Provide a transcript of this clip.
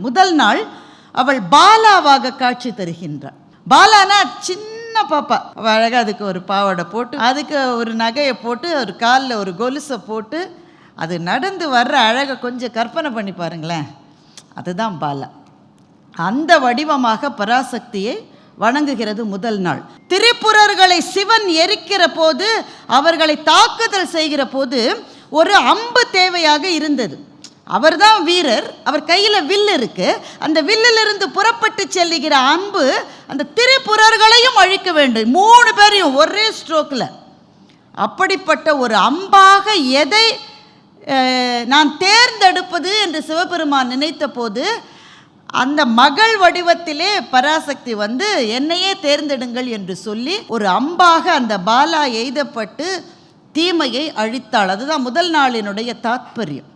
முதல் நாள் அவள் பாலாவாக காட்சி தருகின்றாள் பாலானா சின்ன பாப்பா. அவ அழகா அதுக்கு ஒரு பாவாடை போட்டு அதுக்கு ஒரு நகையை போட்டு ஒரு காலில் ஒரு கொலுசை போட்டு அது நடந்து வர்ற அழகை கொஞ்சம் கற்பனை பண்ணி பாருங்களேன். அதுதான் பாலா. அந்த வடிவமாக பராசக்தியை வணங்குகிறது முதல் நாள். திரிபுரர்களை சிவன் எரிக்கிற போது அவர்களை தாக்குதல் செய்கிற போது ஒரு அம்பு தேவையாக இருந்தது. அவர்தான் வீரர். அவர் கையில் வில் இருக்கு. அந்த வில்லிலிருந்து புறப்பட்டு செல்லுகிற அம்பு அந்த திரிபுரர்களையும் அழிக்க வேண்டும். மூணு பேரையும் ஒரே ஸ்ட்ரோக்கில் அப்படிப்பட்ட ஒரு அம்பாக எதை நான் தேர்ந்தெடுப்பது என்று சிவபெருமான் நினைத்த போது அந்த மகள் வடிவத்திலே பராசக்தி வந்து என்னையே தேர்ந்தெடுங்கள் என்று சொல்லி ஒரு அம்பாக அந்த பாலா எய்தப்பட்டு தீமையை அழித்தாள். அதுதான் முதல் நாளினுடைய தாத்பரியம்.